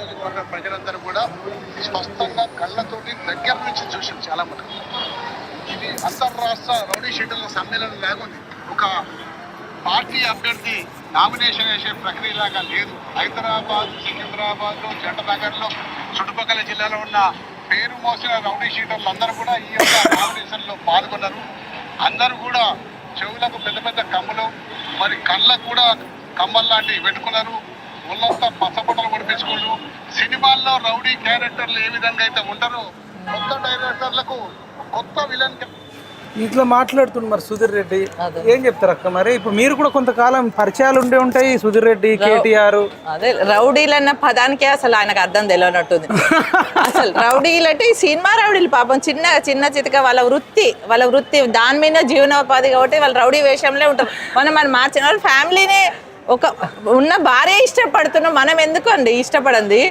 నియోజకవర్గ ప్రజలందరూ కూడా స్పష్టంగా కళ్ళతోటి దగ్గర నుంచి చూసారు చాలా మటుకు ఇది అంతర్రాష్ట్ర రౌడీ షీటర్ల సమ్మేళనం లేకుంది. ఒక పార్టీ అభ్యర్థి నామినేషన్ వేసే ప్రక్రియ లాగా లేదు. హైదరాబాద్ సికింద్రాబాద్ జంటనగర్లో చుట్టుపక్కల జిల్లాలో ఉన్న పేరు మోసిన రౌడీ షీటర్లు అందరూ కూడా ఈ యొక్క నామినేషన్లో పాల్గొన్నారు. అందరూ కూడా చెవులకు పెద్ద పెద్ద కమ్ములు మరి కళ్ళకు కూడా కమ్మల్లాంటివి పెట్టుకున్నారు. ఒళ్ళంతా పచ్చబొట్టలు పడిపించుకుంటూ సినిమాల్లో రౌడీ క్యారెక్టర్లు ఏ విధంగా అయితే ఉంటారో కొత్త డైరెక్టర్లకు కొత్త విలన్ ఇట్లా మాట్లాడుతున్నారు మరి సుధీర్ రెడ్డి. ఏం చెప్తారు అక్క మరి? ఇప్పుడు మీరు కూడా కొంతకాలం పరిచయాలు ఉండే ఉంటాయి సుధీర్ రెడ్డి కేటీఆర్. అదే రౌడీలు అన్న పదానికే అసలు ఆయనకు అర్థం తెలియనట్టుంది. అసలు రౌడీలు అంటే ఈ సినిమా రౌడీలు పాపం చిన్న చిన్న చితక వాళ్ళ వృత్తి వాళ్ళ వృత్తి దాని మీద జీవనోపాధి కాబట్టి వాళ్ళు రౌడీ వేషంలో ఉంటారు. మనం మనం మార్చిన వాళ్ళు ఫ్యామిలీనే ఒక ఉన్న భార్య ఇష్టపడుతున్నాం మనం ఎందుకు అండి ఇష్టపడండి